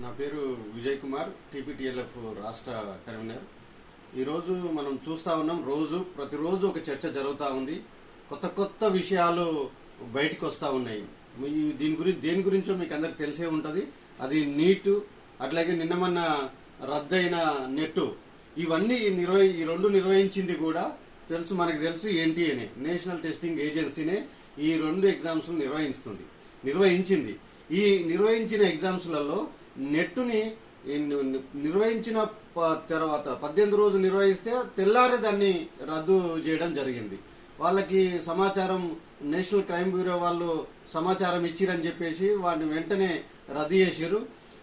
నా పేరు విజయ్ కుమార్ టీపీటీఎల్ఎఫ్ రాష్ట్ర కన్వీనర్. ఈరోజు మనం చూస్తూ ఉన్నాం రోజు ప్రతిరోజు ఒక చర్చ జరుగుతూ ఉంది. కొత్త కొత్త విషయాలు బయటకు వస్తూ ఉన్నాయి. దీని గురించి దేని గురించో మీకు అందరికి తెలిసే ఉంటుంది. అది నీటు అట్లాగే నిన్న మొన్న రద్దయిన నెట్టు. ఇవన్నీ నిర్వహి ఈ రెండు నిర్వహించింది కూడా తెలుసు మనకు తెలుసు ఎన్టీఏనే నేషనల్ టెస్టింగ్ ఏజెన్సీనే ఈ రెండు ఎగ్జామ్స్ నిర్వహిస్తుంది నిర్వహించింది. ఈ నిర్వహించిన ఎగ్జామ్స్లలో నెట్టుని నిర్వహించిన ప- తర్వాత పద్దెనిమిది రోజులు నిర్వహిస్తే తెల్లారి దాన్ని రద్దు చేయడం జరిగింది. వాళ్ళకి సమాచారం నేషనల్ క్రైమ్ బ్యూరో వాళ్ళు సమాచారం ఇచ్చిరని చెప్పేసి వాటిని వెంటనే రద్దు చేసిరు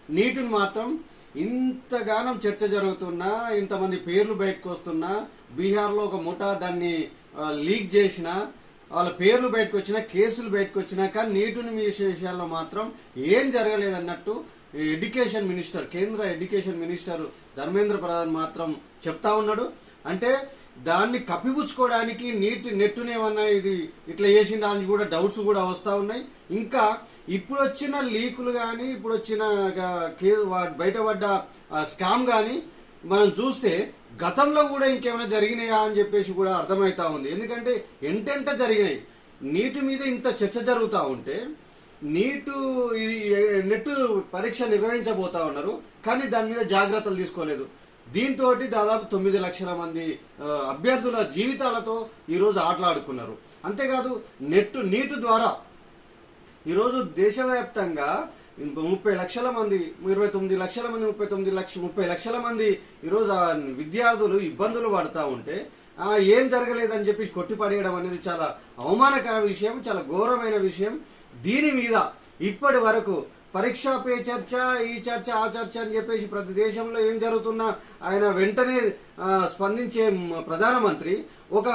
నీటిని మాత్రం ఇంతగానం చర్చ జరుగుతున్నా ఇంతమంది పేర్లు బయటకు వస్తున్నా బీహార్లో ఒక ముఠా దాన్ని లీక్ చేసిన వాళ్ళ పేర్లు బయటకు వచ్చినా కేసులు బయటకు వచ్చినా కానీ నీటిని మీ విషయాల్లో మాత్రం ఏం జరగలేదన్నట్టు ఎడ్యుకేషన్ మినిస్టర్ కేంద్ర ఎడ్యుకేషన్ మినిస్టర్ ధర్మేంద్ర ప్రధాన్ మాత్రం చెప్తా ఉన్నాడు. అంటే దాన్ని కప్పిపుచ్చుకోవడానికి నీటి నెట్టునేమన్నా ఇది ఇట్లా చేసిన దానికి కూడా డౌట్స్ కూడా వస్తూ ఉన్నాయి. ఇంకా ఇప్పుడు వచ్చిన లీకులు కానీ ఇప్పుడు వచ్చిన కే- వా- బయటపడ్డ స్కామ్ కానీ మనం చూస్తే గతంలో కూడా ఇంకేమైనా జరిగినాయా అని చెప్పేసి కూడా అర్థమవుతా ఉంది. ఎందుకంటే ఎంటెంట జరిగినాయి. నీటి మీద ఇంత చర్చ జరుగుతూ ఉంటే నీటు నెట్ పరీక్ష నిర్వహించబోతా ఉన్నారు కానీ దాని మీద జాగ్రత్తలు తీసుకోలేదు. దీంతో దాదాపు తొమ్మిది లక్షల మంది అభ్యర్థుల జీవితాలతో ఈరోజు ఆటలాడుకున్నారు. అంతేకాదు నెట్ నీటు ద్వారా ఈరోజు దేశవ్యాప్తంగా ముప్పై లక్షల మంది ఇరవై తొమ్మిది లక్షల మంది ముప్పై తొమ్మిది లక్ష ముప్పై లక్షల మంది ఈరోజు విద్యార్థులు ఇబ్బందులు పడుతూ ఉంటే ఏం జరగలేదని చెప్పి కొట్టిపడేయడం అనేది చాలా అవమానకర విషయం చాలా ఘోరమైన విషయం. దీని మీద ఇప్పటి వరకు పరీక్ష పే చర్చ ఈ చర్చ ఆ చర్చ అని చెప్పేసి ప్రతి దేశంలో ఏం జరుగుతున్నా ఆయన వెంటనే స్పందించే ప్రధానమంత్రి ఒక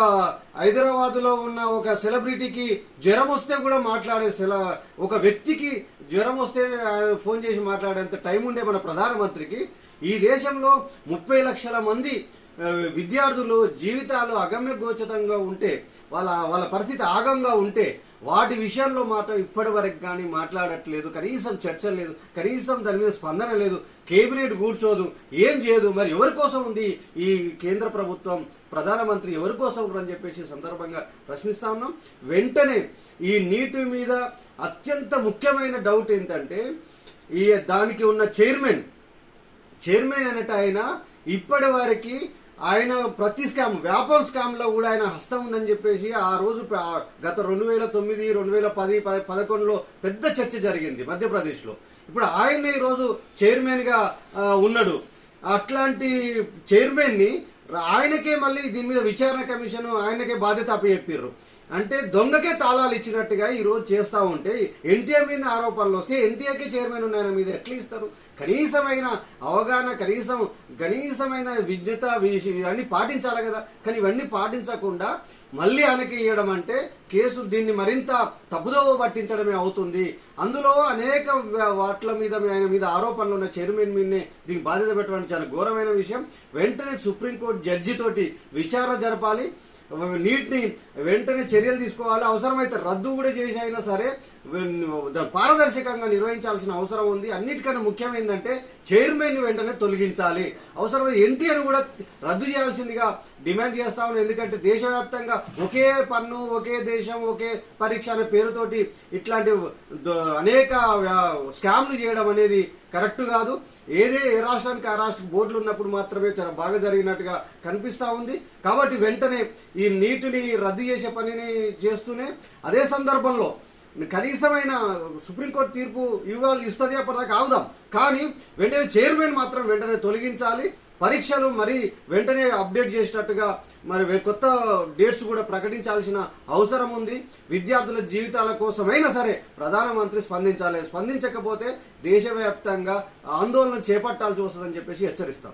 హైదరాబాద్లో ఉన్న ఒక సెలబ్రిటీకి జ్వరం వస్తే కూడా మాట్లాడే సెల ఒక వ్యక్తికి జ్వరం వస్తే ఆయన ఫోన్ చేసి మాట్లాడేంత టైం ఉండే మన ప్రధానమంత్రికి ఈ దేశంలో ముప్పై లక్షల మంది విద్యార్థులు జీవితాలు అగమ్య గోచరంగా ఉంటే వాళ్ళ వాళ్ళ పరిస్థితి ఆగంగా ఉంటే వాటి విషయంలో మాత్రం ఇప్పటి వరకు కానీ మాట్లాడట్లేదు కనీసం చర్చ లేదు కనీసం దాని మీద స్పందన లేదు కేబినెట్ కూర్చోదు ఏం చేయదు మరి ఎవరి కోసం ఉంది ఈ కేంద్ర ప్రభుత్వం ప్రధానమంత్రి ఎవరి కోసం అని చెప్పేసి సందర్భంగా ప్రశ్నిస్తా ఉన్నాం. వెంటనే ఈ నీటి మీద అత్యంత ముఖ్యమైన డౌట్ ఏంటంటే ఈ దానికి ఉన్న చైర్మన్ చైర్మన్ అనేట ఆయన ఇప్పటి వారికి ఆయన ప్రతి స్కామ్ వ్యాపార స్కామ్లో కూడా ఆయన హస్తం ఉందని చెప్పేసి ఆ రోజు గత రెండు వేల తొమ్మిది రెండు వేల పది పదకొండులో పెద్ద చర్చ జరిగింది మధ్యప్రదేశ్లో. ఇప్పుడు ఆయన ఈరోజు చైర్మన్గా ఉన్నాడు. అట్లాంటి చైర్మన్ని ఆయనకే మళ్ళీ దీని మీద విచారణ కమిషన్ ఆయనకే బాధ్యత అప్పచెప్పారు అంటే దొంగకే తాళాలు ఇచ్చినట్టుగా ఈరోజు చేస్తూ ఉంటే ఎన్టీఏ మీద ఆరోపణలు వస్తే ఎన్టీఏకే చైర్మన్ ఉన్న ఆయన మీద ఎట్లా ఇస్తారు? కనీసమైన అవగాహన కనీసం కనీసమైన విద్యుత విష- ఇవన్నీ పాటించాలి కదా. కానీ ఇవన్నీ పాటించకుండా మళ్ళీ ఆయనకి అంటే కేసు దీన్ని మరింత తప్పుదోవ పట్టించడమే అవుతుంది. అందులో అనేక వాట్ల మీద ఆయన మీద ఆరోపణలు ఉన్న చైర్మన్ మీదనే దీనికి బాధ్యత పెట్టడం చాలా ఘోరమైన విషయం. వెంటనే సుప్రీంకోర్టు జడ్జి తోటి విచారణ జరపాలి. నీటిని వెంటనే చర్యలు తీసుకోవాలి. అవసరమైతే రద్దు కూడా చేసి అయినా సరే పారదర్శకంగా నిర్వహించాల్సిన అవసరం ఉంది. అన్నిటికన్నా ముఖ్యమైందంటే చైర్మన్ వెంటనే తొలగించాలి. అవసరమైతే ఎన్టీఆర్ కూడా రద్దు చేయాల్సిందిగా డిమాండ్ చేస్తా ఉన్నాం. ఎందుకంటే దేశవ్యాప్తంగా ఒకే పన్ను ఒకే దేశం ఒకే పరీక్ష అనే పేరుతోటి ఇట్లాంటి అనేక వ్యా- స్కామ్లు చేయడం అనేది కరెక్ట్ కాదు. ఏదే ఏ రాష్ట్రానికి ఆ రాష్ట్ర బోర్డులు ఉన్నప్పుడు మాత్రమే చాలా బాగా జరిగినట్టుగా కనిపిస్తూ ఉంది. కాబట్టి వెంటనే ఈ నీటిని రద్దు చేసే పనిని చేస్తూనే అదే సందర్భంలో కనీసమైన సుప్రీంకోర్టు తీర్పు ఇవ్వాలి ఇస్తుంది అప్పటిదాకా ఆగుదాం. కానీ వెంటనే చైర్మన్ మాత్రం వెంటనే తొలగించాలి. పరీక్షలు మరి వెంటనే అప్డేట్ చేసేటట్టుగా మరి కొత్త డేట్స్ కూడా ప్రకటించాల్సిన అవసరం ఉంది. విద్యార్థుల జీవితాల కోసమైనా సరే ప్రధానమంత్రి స్పందించాలి. స్పందించకపోతే దేశవ్యాప్తంగా ఆందోళన చేపట్టాల్సి వస్తుందని చెప్పేసి హెచ్చరిస్తాం.